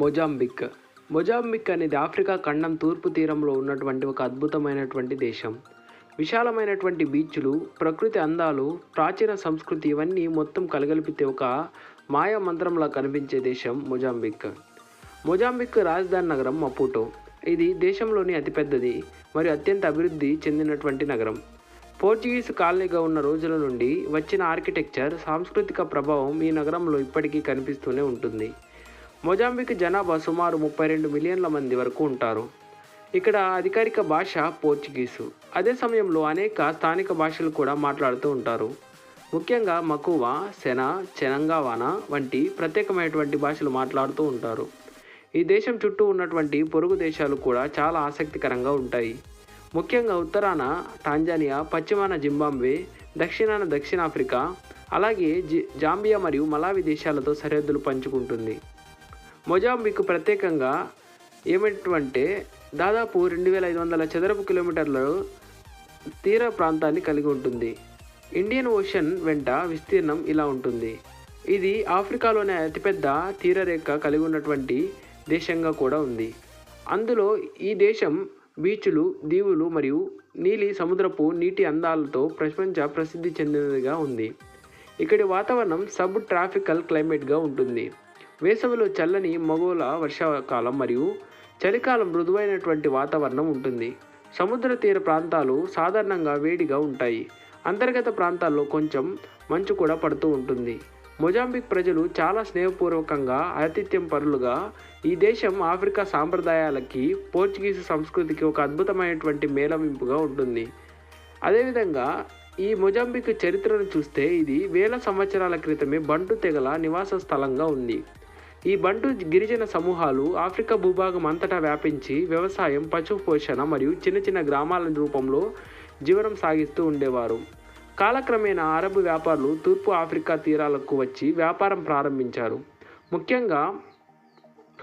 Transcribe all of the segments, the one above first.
Mozambique. Mozambique అనేది Africa ఖండం తూర్పు తీరంలో ఉన్నటువంటి ఒక అద్భుతమైనటువంటి దేశం. విశాలమైనటువంటి బీచ్లు ప్రకృతి అందాలు ప్రాచీన సంస్కృతి ఇవన్నీ మొత్తం కలగలిపితే ఒక మాయా మంత్రంలా కనిపించే దేశం మొజాంబిక్. మొజాంబిక్ రాజధాని నగరం మపూటో. ఇది దేశంలోని అతిపెద్దది మరియు అత్యంత అభివృద్ధి చెందినటువంటి నగరం. పోర్చుగీస్ కాలనీగా ఉన్న రోజుల నుండి వచ్చిన ఆర్కిటెక్చర్ సాంస్కృతిక ప్రభావం ఈ నగరంలో ఇప్పటికీ కనిపిస్తూనే ఉంటుంది. మొజాంబిక్ జనాభా సుమారు ముప్పై రెండు మిలియన్ల మంది వరకు ఉంటారు. ఇక్కడ అధికారిక భాష పోర్చుగీసు. అదే సమయంలో అనేక స్థానిక భాషలు కూడా మాట్లాడుతూ ఉంటారు. ముఖ్యంగా మకువా సెన చెనంగావాన వంటి ప్రత్యేకమైనటువంటి భాషలు మాట్లాడుతూ ఉంటారు. ఈ దేశం చుట్టూ ఉన్నటువంటి పొరుగు దేశాలు కూడా చాలా ఆసక్తికరంగా ఉంటాయి. ముఖ్యంగా ఉత్తరాన టాంజానియా పశ్చిమాన జింబాబ్వే దక్షిణాన దక్షిణాఫ్రికా అలాగే జి జాంబియా మరియు మలావి దేశాలతో సరిహద్దులు పంచుకుంటుంది. మొజాంబిక్ ప్రత్యేకంగా ఏమిటంటే దాదాపు రెండు వేల ఐదు వందల చదరపు కిలోమీటర్ల తీర ప్రాంతాన్ని కలిగి ఉంటుంది. ఇండియన్ ఓషన్ వెంట విస్తీర్ణం ఇలా ఉంటుంది. ఇది ఆఫ్రికాలోనే అతిపెద్ద తీరరేఖ కలిగి ఉన్నటువంటి దేశంగా కూడా ఉంది. అందులో ఈ దేశం బీచ్లు దీవులు మరియు నీలి సముద్రపు నీటి అందాలతో ప్రపంచ ప్రసిద్ధి చెందినదిగా ఉంది. ఇక్కడి వాతావరణం సబ్ ట్రాఫికల్ క్లైమేట్గా ఉంటుంది. వేసవిలో చల్లని మగోల వర్షాకాలం మరియు చలికాలం మృదువైనటువంటి వాతావరణం ఉంటుంది. సముద్ర తీర ప్రాంతాలు సాధారణంగా వేడిగా ఉంటాయి. అంతర్గత ప్రాంతాల్లో కొంచెం మంచు కూడా పడుతూ ఉంటుంది. మొజాంబిక్ ప్రజలు చాలా స్నేహపూర్వకంగా ఆతిథ్యం పరులుగా ఈ దేశం ఆఫ్రికా సాంప్రదాయాలకి పోర్చుగీసు సంస్కృతికి ఒక అద్భుతమైనటువంటి మేళవింపుగా ఉంటుంది. అదేవిధంగా ఈ మొజాంబిక్ చరిత్రను చూస్తే ఇది వేల సంవత్సరాల క్రితమే బంటు తెగల నివాస స్థలంగా ఉంది. ఈ బంటు గిరిజన సమూహాలు ఆఫ్రికా భూభాగం అంతటా వ్యాపించి వ్యవసాయం పశు పోషణ మరియు చిన్న చిన్న గ్రామాల రూపంలో జీవనం సాగిస్తూ ఉండేవారు. కాలక్రమేణా అరబ్ వ్యాపారులు తూర్పు ఆఫ్రికా తీరాలకు వచ్చి వ్యాపారం ప్రారంభించారు. ముఖ్యంగా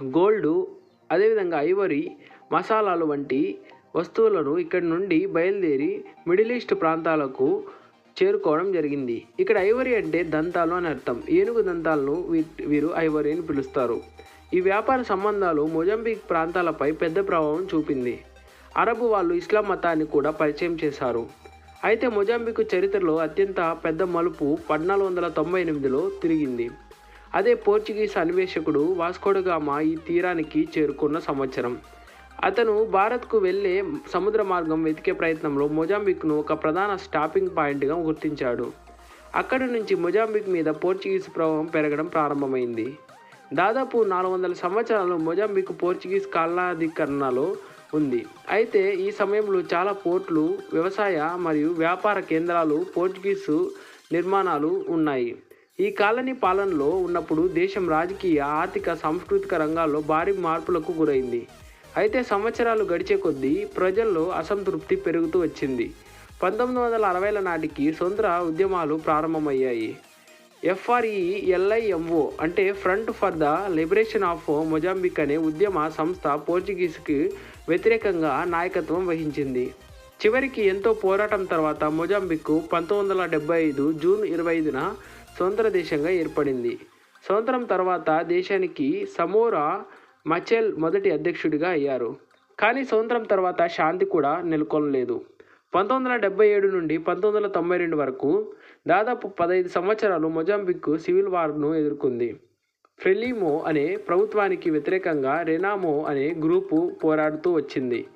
గోల్డ్ అదేవిధంగా ఐవరీ మసాలాలు వంటి వస్తువులను ఇక్కడి నుండి బయలుదేరి మిడిల్ ఈస్ట్ ప్రాంతాలకు చేరుకోవడం జరిగింది. ఇక్కడ ఐవరీ అంటే దంతాలు అని అర్థం. ఏనుగు దంతాలను వీరు ఐవరీ అని పిలుస్తారు. ఈ వ్యాపార సంబంధాలు మొజంబిక్ ప్రాంతాలపై పెద్ద ప్రభావం చూపింది. అరబు వాళ్ళు ఇస్లాం మతాన్ని కూడా పరిచయం చేశారు. అయితే మొజాంబిక్ చరిత్రలో అత్యంత పెద్ద మలుపు పద్నాలుగు వందల తొంభై ఎనిమిదిలో తిరిగింది. అదే పోర్చుగీస్ అన్వేషకుడు వాస్కోడగామా ఈ తీరానికి చేరుకున్న సంవత్సరం. అతను భారత్కు వెళ్ళే సముద్ర మార్గం వెతికే ప్రయత్నంలో మొజాంబిక్ను ఒక ప్రధాన స్టాపింగ్ పాయింట్గా గుర్తించాడు. అక్కడి నుంచి మొజాంబిక్ మీద పోర్చుగీస్ ప్రభావం పెరగడం ప్రారంభమైంది. దాదాపు నాలుగు వందల సంవత్సరాలు మొజాంబిక్ పోర్చుగీస్ కాలనాధికరణలో ఉంది. అయితే ఈ సమయంలో చాలా పోర్ట్లు వ్యవసాయ మరియు వ్యాపార కేంద్రాలు పోర్చుగీసు నిర్మాణాలు ఉన్నాయి. ఈ కాలనీ పాలనలో ఉన్నప్పుడు దేశం రాజకీయ ఆర్థిక సాంస్కృతిక రంగాల్లో భారీ మార్పులకు గురైంది. అయితే సంవత్సరాలు గడిచే కొద్దీ ప్రజల్లో అసంతృప్తి పెరుగుతూ వచ్చింది. పంతొమ్మిది వందల అరవైల నాటికి సొంత ఉద్యమాలు ప్రారంభమయ్యాయి. ఎఫ్ఆర్ఈ ఎల్ఐఎంఓ అంటే front for the liberation of Mozambique అనే ఉద్యమ సంస్థ పోర్చుగీస్కి వ్యతిరేకంగా నాయకత్వం వహించింది. చివరికి ఎంతో పోరాటం తర్వాత మొజాంబిక్ పంతొమ్మిది వందల డెబ్బై ఐదు జూన్ ఇరవై ఐదున స్వతంత్ర దేశంగా ఏర్పడింది. స్వతంత్రం తర్వాత దేశానికి సమోరా మచెల్ మొదటి అధ్యక్షుడిగా అయ్యారు. కానీ స్వతంత్రం తర్వాత శాంతి కూడా నెలకొనలేదు. పంతొమ్మిది వందల డెబ్బై ఏడు నుండి పంతొమ్మిది వందల తొంభై రెండు వరకు దాదాపు పదహైదు సంవత్సరాలు మొజాంబిక్ సివిల్ వార్ను ఎదుర్కొంది. ఫ్రెలిమో అనే ప్రభుత్వానికి వ్యతిరేకంగా రెనామో అనే గ్రూపు పోరాడుతూ వచ్చింది.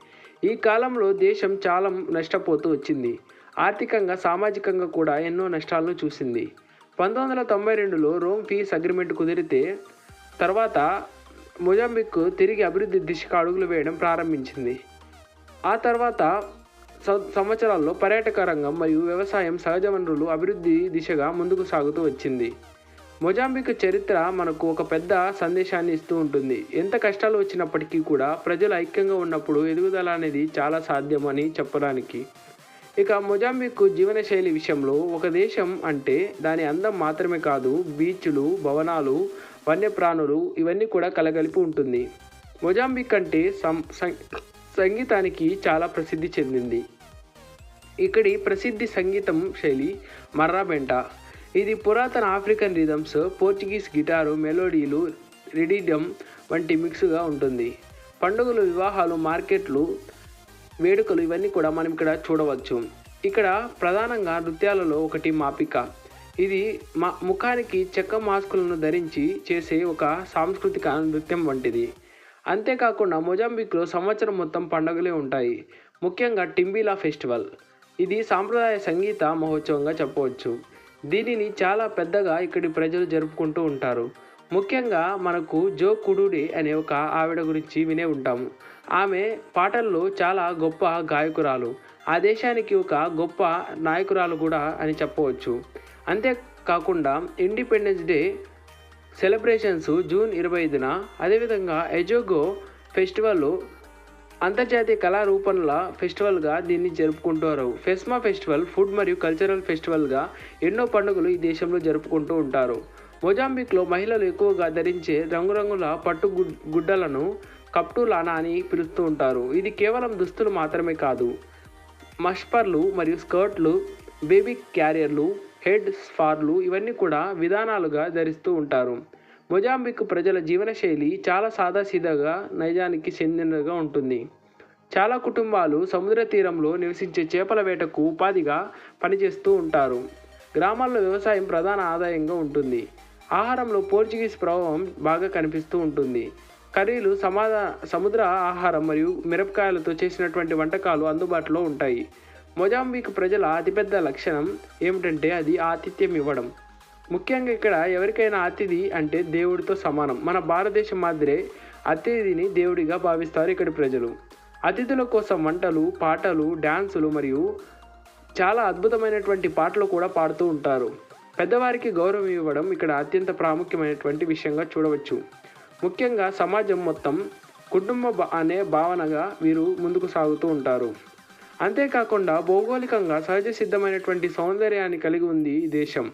ఈ కాలంలో దేశం చాలా నష్టపోతూ వచ్చింది. ఆర్థికంగా సామాజికంగా కూడా ఎన్నో నష్టాలను చూసింది. పంతొమ్మిది వందల తొంభై రెండులో రోమ్ పీస్ అగ్రిమెంట్ కుదిరితే తర్వాత మొజాంబిక్ తిరిగి అభివృద్ధి దిశగా అడుగులు వేయడం ప్రారంభించింది. ఆ తర్వాత సంవత్సరాల్లో పర్యాటక రంగం మరియు వ్యవసాయం సహజ వనరులు అభివృద్ధి దిశగా ముందుకు సాగుతూ వచ్చింది. మొజాంబిక్ చరిత్ర మనకు ఒక పెద్ద సందేశాన్ని ఇస్తూ ఉంటుంది. ఎంత కష్టాలు వచ్చినప్పటికీ కూడా ప్రజలు ఐక్యంగా ఉన్నప్పుడు ఎదుగుదల అనేది చాలా సాధ్యమని చెప్పడానికి. ఇక మొజాంబిక్ జీవనశైలి విషయంలో ఒక దేశం అంటే దాని అందం మాత్రమే కాదు బీచ్లు భవనాలు వన్యప్రాణులు ఇవన్నీ కూడా కలగలిపి ఉంటుంది. మొజాంబిక్ అంటే సం సం- సంగీతానికి చాలా ప్రసిద్ధి చెందింది. ఇక్కడి ప్రసిద్ధి సంగీతం శైలి మర్రాబెంట ఇది పురాతన ఆఫ్రికన్ రిథమ్స్ పోర్చుగీస్ గిటారు మెలోడీలు రెడీడమ్ వంటి మిక్స్గా ఉంటుంది. పండుగలు వివాహాలు మార్కెట్లు వేడుకలు ఇవన్నీ కూడా మనం ఇక్కడ చూడవచ్చు. ఇక్కడ ప్రధానంగా నృత్యాలలో ఒకటి మాపిక. ఇది మా ముఖానికి చెక్క మాస్కులను ధరించి చేసే ఒక సాంస్కృతిక నృత్యం వంటిది. అంతేకాకుండా మొజాంబిక్లో సంవత్సరం మొత్తం పండుగలే ఉంటాయి. ముఖ్యంగా టింబిలా ఫెస్టివల్. ఇది సాంప్రదాయ సంగీత మహోత్సవంగా చెప్పవచ్చు. దీనిని చాలా పెద్దగా ఇక్కడి ప్రజలు జరుపుకుంటూ ఉంటారు. ముఖ్యంగా మనకు జో కుడుడి అనే ఒక ఆవిడ గురించి వినే ఉంటాము. ఆమె పాటల్లో చాలా గొప్ప గాయకురాలు. ఆ దేశానికి ఒక గొప్ప నాయకురాలు కూడా అని చెప్పవచ్చు. అంతేకాకుండా ఇండిపెండెన్స్ డే సెలబ్రేషన్స్ జూన్ ఇరవై ఐదున అదేవిధంగా ఎజోగో ఫెస్టివల్ అంతర్జాతీయ కళారూపణల ఫెస్టివల్గా దీన్ని జరుపుకుంటారు. ఫెస్మా ఫెస్టివల్ ఫుడ్ మరియు కల్చరల్ ఫెస్టివల్గా ఎన్నో పండుగలు ఈ దేశంలో జరుపుకుంటూ ఉంటారు. మొజాంబిక్లో మహిళలు ఎక్కువగా ధరించే రంగురంగుల పట్టు గుడ్- గుడ్డలను కప్టులానా అని పిలుస్తూ ఉంటారు. ఇది కేవలం దుస్తులు మాత్రమే కాదు. మష్పర్లు మరియు స్కర్ట్లు బేబీ క్యారియర్లు హెడ్ స్పార్లు ఇవన్నీ కూడా విధానాలుగా ధరిస్తూ ఉంటారు. మొజాంబిక్ ప్రజల జీవనశైలి చాలా సాదాసీదాగా నైజానికి చెందినదిగా ఉంటుంది. చాలా కుటుంబాలు సముద్ర తీరంలో నివసించే చేపల వేటకు ఉపాధిగా పనిచేస్తూ ఉంటారు. గ్రామాల్లో వ్యవసాయం ప్రధాన ఆదాయంగా ఉంటుంది. ఆహారంలో పోర్చుగీస్ ప్రభావం బాగా కనిపిస్తూ ఉంటుంది. కర్రీలు సమాధా సముద్ర ఆహారం మరియు మిరపకాయలతో చేసినటువంటి వంటకాలు అందుబాటులో ఉంటాయి. మొజాంబిక్ ప్రజల అతిపెద్ద లక్షణం ఏమిటంటే అది ఆతిథ్యం ఇవ్వడం. ముఖ్యంగా ఇక్కడ ఎవరికైనా అతిథి అంటే దేవుడితో సమానం. మన భారతదేశం మాదిరే అతిథిని దేవుడిగా భావిస్తారు ఇక్కడి ప్రజలు. అతిథుల కోసం వంటలు పాటలు డ్యాన్సులు మరియు చాలా అద్భుతమైనటువంటి పాటలు కూడా పాడుతూ ఉంటారు. పెద్దవారికి గౌరవం ఇవ్వడం ఇక్కడ అత్యంత ప్రాముఖ్యమైనటువంటి విషయంగా చూడవచ్చు. ముఖ్యంగా సమాజం మొత్తం కుటుంబ అనే భావనగా వీరు ముందుకు సాగుతూ ఉంటారు. అంతేకాకుండా భౌగోళికంగా సహజ సిద్ధమైనటువంటి సౌందర్యాన్ని కలిగి ఉంది ఈ దేశం.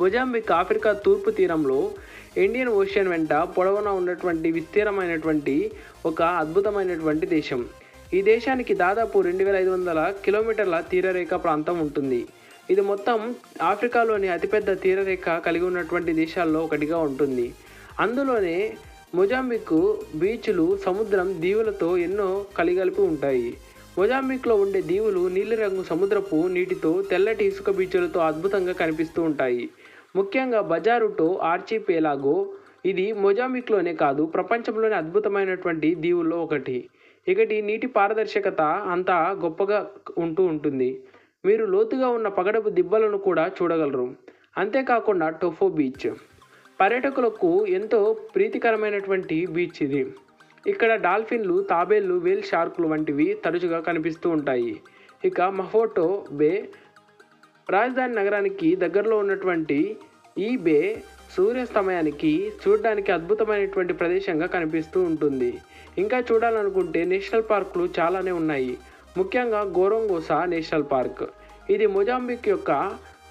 మొజాంబిక్ ఆఫ్రికా తూర్పు తీరంలో ఇండియన్ ఓషన్ వెంట పొడవున ఉన్నటువంటి విస్తీర్ణమైనటువంటి ఒక అద్భుతమైనటువంటి దేశం. ఈ దేశానికి దాదాపు రెండు వేల ఐదు వందల కిలోమీటర్ల తీరరేఖ ప్రాంతం ఉంటుంది. ఇది మొత్తం ఆఫ్రికాలోని అతిపెద్ద తీరరేఖ కలిగి ఉన్నటువంటి దేశాల్లో ఒకటిగా ఉంటుంది. అందులోనే మొజాంబిక్ బీచ్లు సముద్రం దీవులతో ఎన్నో కలిగలిపి ఉంటాయి. మొజాంబిక్లో ఉండే దీవులు నీలిరంగు సముద్రపు నీటితో తెల్లటి ఇసుక బీచ్లతో అద్భుతంగా కనిపిస్తూ ఉంటాయి. ముఖ్యంగా బజారుటో ఆర్చిపేలాగో ఇది మొజాంబిక్లోనే కాదు ప్రపంచంలోనే అద్భుతమైనటువంటి దీవుల్లో ఒకటి. ఇకటి నీటి పారదర్శకత అంతా గొప్పగా ఉంటూ ఉంటుంది. మీరు లోతుగా ఉన్న పగడపు దిబ్బలను కూడా చూడగలరు. అంతేకాకుండా టోఫో బీచ్. పర్యాటకులకు ఎంతో ప్రీతికరమైనటువంటి బీచ్ ఇది. ఇక్కడ డాల్ఫిన్లు తాబేళ్ళు వేల్ షార్కులు వంటివి తరచుగా కనిపిస్తూ ఉంటాయి. ఇక మహోటో బే రాజధాని నగరానికి దగ్గరలో ఉన్నటువంటి ఈ బే సూర్యాస్తమయానికి చూడడానికి అద్భుతమైనటువంటి ప్రదేశంగా కనిపిస్తూ ఉంటుంది. ఇంకా చూడాలనుకుంటే నేషనల్ పార్కులు చాలానే ఉన్నాయి. ముఖ్యంగా గోరోంగోసా నేషనల్ పార్క్. ఇది మొజాంబిక్ యొక్క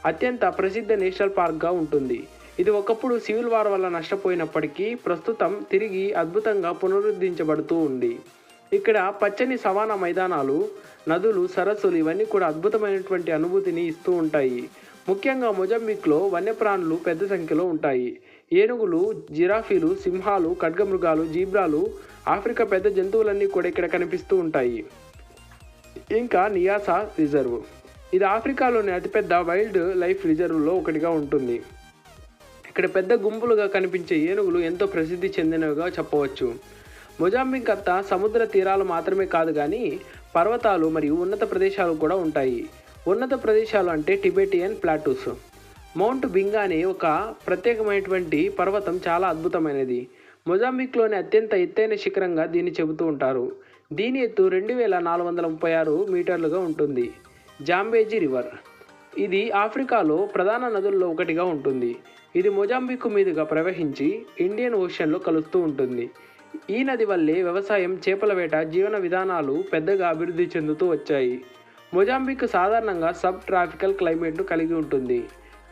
అత్యంత ప్రసిద్ధ నేషనల్ పార్క్గా ఉంటుంది. ఇది ఒకప్పుడు సివిల్ వార్ వల్ల నష్టపోయినప్పటికీ ప్రస్తుతం తిరిగి అద్భుతంగా పునరుద్ధరించబడుతూ ఉంది. ఇక్కడ పచ్చని సవానా మైదానాలు నదులు సరస్సులు ఇవన్నీ కూడా అద్భుతమైనటువంటి అనుభూతిని ఇస్తూ ఉంటాయి. ముఖ్యంగా మొజంబిక్లో వన్యప్రాణులు పెద్ద సంఖ్యలో ఉంటాయి. ఏనుగులు జిరాఫీలు సింహాలు ఖడ్గమృగాలు జీబ్రాలు ఆఫ్రికా పెద్ద జంతువులన్నీ కూడా ఇక్కడ కనిపిస్తూ ఉంటాయి. ఇంకా నియాసా రిజర్వ్. ఇది ఆఫ్రికాలోని అతిపెద్ద వైల్డ్ లైఫ్ రిజర్వ్లో ఒకటిగా ఉంటుంది. ఇక్కడ పెద్ద గుంపులుగా కనిపించే ఏనుగులు ఎంతో ప్రసిద్ధి చెందినవిగా చెప్పవచ్చు. మొజాంబిక్ అత్త సముద్ర తీరాలు మాత్రమే కాదు కానీ పర్వతాలు మరియు ఉన్నత ప్రదేశాలు కూడా ఉంటాయి. ఉన్నత ప్రదేశాలు అంటే టిబెటియన్ ప్లాటూస్. మౌంట్ బింగా అనే ఒక ప్రత్యేకమైనటువంటి పర్వతం చాలా అద్భుతమైనది. మొజాంబిక్లోని అత్యంత ఎత్తైన శిఖరంగా దీన్ని చెబుతూ ఉంటారు. దీని ఎత్తు రెండు వేల నాలుగు వందల ముప్పై ఆరు మీటర్లుగా ఉంటుంది. Zambezi river. ఇది ఆఫ్రికాలో ప్రధాన నదుల్లో ఒకటిగా ఉంటుంది. ఇది మొజాంబిక్ మీదుగా ప్రవహించి ఇండియన్ ఓషన్లో కలుస్తూ ఉంటుంది. ఈ నది వల్లే వ్యవసాయం చేపల వేట జీవన విధానాలు పెద్దగా అభివృద్ధి చెందుతూ వచ్చాయి. మొజాంబిక్ సాధారణంగా సబ్ ట్రాఫికల్ క్లైమేట్ను కలిగి ఉంటుంది.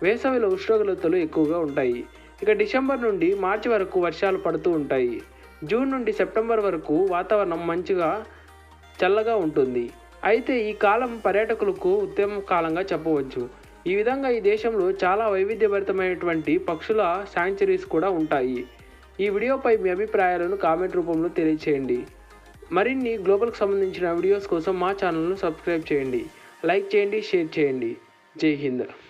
వేసవిలో ఉష్ణోగ్రతలు ఎక్కువగా ఉంటాయి. ఇక డిసెంబర్ నుండి మార్చి వరకు వర్షాలు పడుతూ ఉంటాయి. జూన్ నుండి సెప్టెంబర్ వరకు వాతావరణం మంచిగా చల్లగా ఉంటుంది. అయితే ఈ కాలం పర్యాటకులకు ఉత్తమ కాలంగా చెప్పవచ్చు. ఈ విధంగా ఈ దేశంలో చాలా వైవిధ్యభరితమైనటువంటి పక్షుల శాంచురీస్ కూడా ఉంటాయి. ఈ వీడియోపై మీ అభిప్రాయాలను కామెంట్ రూపంలో తెలియచేయండి. మరిన్ని గ్లోబల్కి సంబంధించిన వీడియోస్ కోసం మా ఛానల్ను సబ్స్క్రైబ్ చేయండి. లైక్ చేయండి షేర్ చేయండి. జై హింద్.